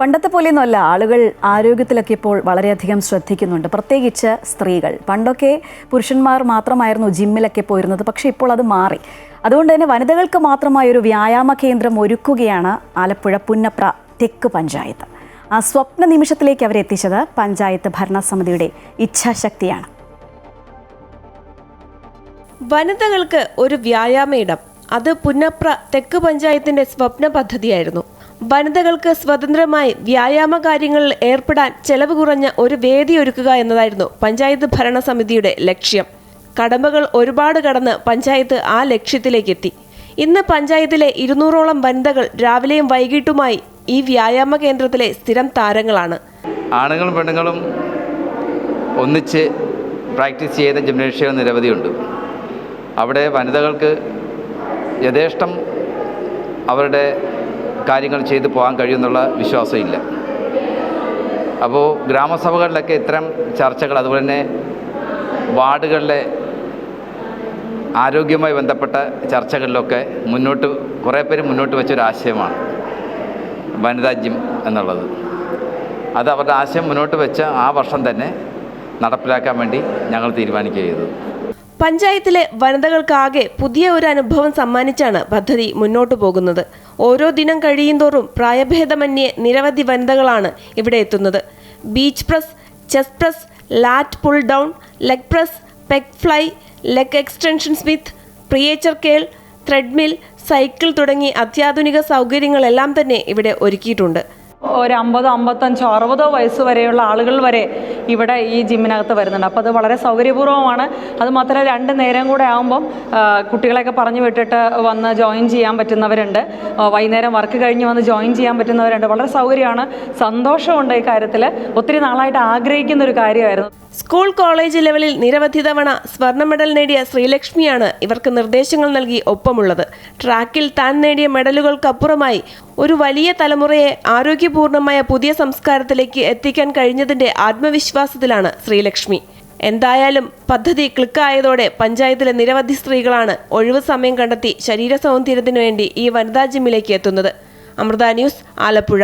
പണ്ടത്തെ പോലെയൊന്നുമല്ല. ആളുകൾ ആരോഗ്യത്തിലൊക്കെ ഇപ്പോൾ വളരെയധികം ശ്രദ്ധിക്കുന്നുണ്ട്. പ്രത്യേകിച്ച് സ്ത്രീകൾ. പണ്ടൊക്കെ പുരുഷന്മാർ മാത്രമായിരുന്നു ജിമ്മിലൊക്കെ പോയിരുന്നത്. പക്ഷേ ഇപ്പോൾ അത് മാറി. അതുകൊണ്ട് തന്നെ വനിതകൾക്ക് മാത്രമായ ഒരു വ്യായാമ കേന്ദ്രം ഒരുക്കുകയാണ് ആലപ്പുഴ പുന്നപ്ര തെക്ക് പഞ്ചായത്ത്. ആ സ്വപ്ന നിമിഷത്തിലേക്ക് അവരെ എത്തിച്ചത് പഞ്ചായത്ത് ഭരണസമിതിയുടെ ഇച്ഛാശക്തിയാണ്. വനിതകൾക്ക് ഒരു വ്യായാമ ഇടം. അത് പുന്നപ്ര തെക്ക് പഞ്ചായത്തിന്റെ സ്വപ്ന പദ്ധതിയായിരുന്നു. വനിതകൾക്ക് സ്വതന്ത്രമായി വ്യായാമ കാര്യങ്ങളിൽ ഏർപ്പെടാൻ ചെലവ് കുറഞ്ഞ ഒരു വേദി ഒരുക്കുക എന്നതായിരുന്നു പഞ്ചായത്ത് ഭരണസമിതിയുടെ ലക്ഷ്യം. കടമ്പകൾ ഒരുപാട് കടന്ന് പഞ്ചായത്ത് ആ ലക്ഷ്യത്തിലേക്ക് എത്തി ഇന്ന് പഞ്ചായത്തിലെ ഇരുന്നൂറോളം വനിതകൾ രാവിലെയും വൈകിട്ടുമായി ഈ വ്യായാമ കേന്ദ്രത്തിലെ സ്ഥിരം താരങ്ങളാണ്. ആണുങ്ങളും പെണ്ണുങ്ങളും ഒന്നിച്ച് പ്രാക്ടീസ് ചെയ്ത ജിംനേഷ്യകൾ നിരവധിയുണ്ട്. അവിടെ വനിതകൾക്ക് യഥേഷ്ടം അവരുടെ കാര്യങ്ങൾ ചെയ്തു പോകാൻ കഴിയുമെന്നുള്ള വിശ്വാസമില്ല. അപ്പോൾ ഗ്രാമസഭകളിലൊക്കെ ഇത്തരം ചർച്ചകൾ അതുപോലെ തന്നെ വാർഡുകളിലെ ആരോഗ്യവുമായി ബന്ധപ്പെട്ട ചർച്ചകളിലൊക്കെ മുന്നോട്ട് കുറേ പേര് മുന്നോട്ട് വെച്ചൊരു ആശയമാണ് വനിതാ ജിം എന്നുള്ളത്. അത് അവരുടെ ആശയം മുന്നോട്ട് വെച്ച് ആ വർഷം തന്നെ നടപ്പിലാക്കാൻ വേണ്ടി ഞങ്ങൾ തീരുമാനിക്കുക ചെയ്തത് പഞ്ചായത്തിലെ വനിതകൾക്കാകെ പുതിയ ഒരു അനുഭവം സമ്മാനിച്ചാണ് പദ്ധതി മുന്നോട്ടു പോകുന്നത്. ഓരോ ദിനം കഴിയുന്തോറും പ്രായഭേദമന്യേ നിരവധി വനിതകളാണ് ഇവിടെ എത്തുന്നത്. Bench press chest press lat pull down leg press pec fly leg extension Smith preacher curl treadmill cycle തുടങ്ങി അത്യാധുനിക സൗകര്യങ്ങളെല്ലാം തന്നെ ഇവിടെ ഒരുക്കിയിട്ടുണ്ട്. ഒരു അമ്പതോ അമ്പത്തഞ്ചോ അറുപതോ വയസ്സ് വരെയുള്ള ആളുകൾ വരെ ഇവിടെ ഈ ജിമ്മിനകത്ത് വരുന്നുണ്ട്. അപ്പോൾ അത് വളരെ സൗകര്യപൂർവമാണ് അത് മാത്രമല്ല രണ്ട് നേരം കൂടെ ആകുമ്പം കുട്ടികളെയൊക്കെ പറഞ്ഞു വിട്ടിട്ട് വന്ന് ജോയിൻ ചെയ്യാൻ പറ്റുന്നവരുണ്ട്. വൈകുന്നേരം വർക്ക് കഴിഞ്ഞ് വന്ന് ജോയിൻ ചെയ്യാൻ പറ്റുന്നവരുണ്ട്. വളരെ സൗകര്യമാണ്. സന്തോഷമുണ്ട് ഈ കാര്യത്തിൽ ഒത്തിരി നാളായിട്ട് ആഗ്രഹിക്കുന്ന ഒരു കാര്യമായിരുന്നു. സ്കൂൾ കോളേജ് ലെവലിൽ നിരവധി തവണ സ്വർണ മെഡൽ നേടിയ ശ്രീലക്ഷ്മിയാണ് ഇവർക്ക് നിർദ്ദേശങ്ങൾ നൽകി ഒപ്പമുള്ളത്. ട്രാക്കിൽ താൻ നേടിയ മെഡലുകൾക്കപ്പുറമായി ഒരു വലിയ തലമുറയെ ആരോഗ്യപൂർണമായ പുതിയ സംസ്കാരത്തിലേക്ക് എത്തിക്കാൻ കഴിഞ്ഞതിന്റെ ആത്മവിശ്വാസത്തിലാണ് ശ്രീലക്ഷ്മി. എന്തായാലും പദ്ധതി ക്ലിക്കായതോടെ പഞ്ചായത്തിലെ നിരവധി സ്ത്രീകളാണ് ഒഴിവ് സമയം കണ്ടെത്തി ശരീര സൗന്ദര്യത്തിനു വേണ്ടി ഈ വനിതാ ജിമ്മിലേക്ക് എത്തുന്നത്. അമൃത ന്യൂസ് ആലപ്പുഴ.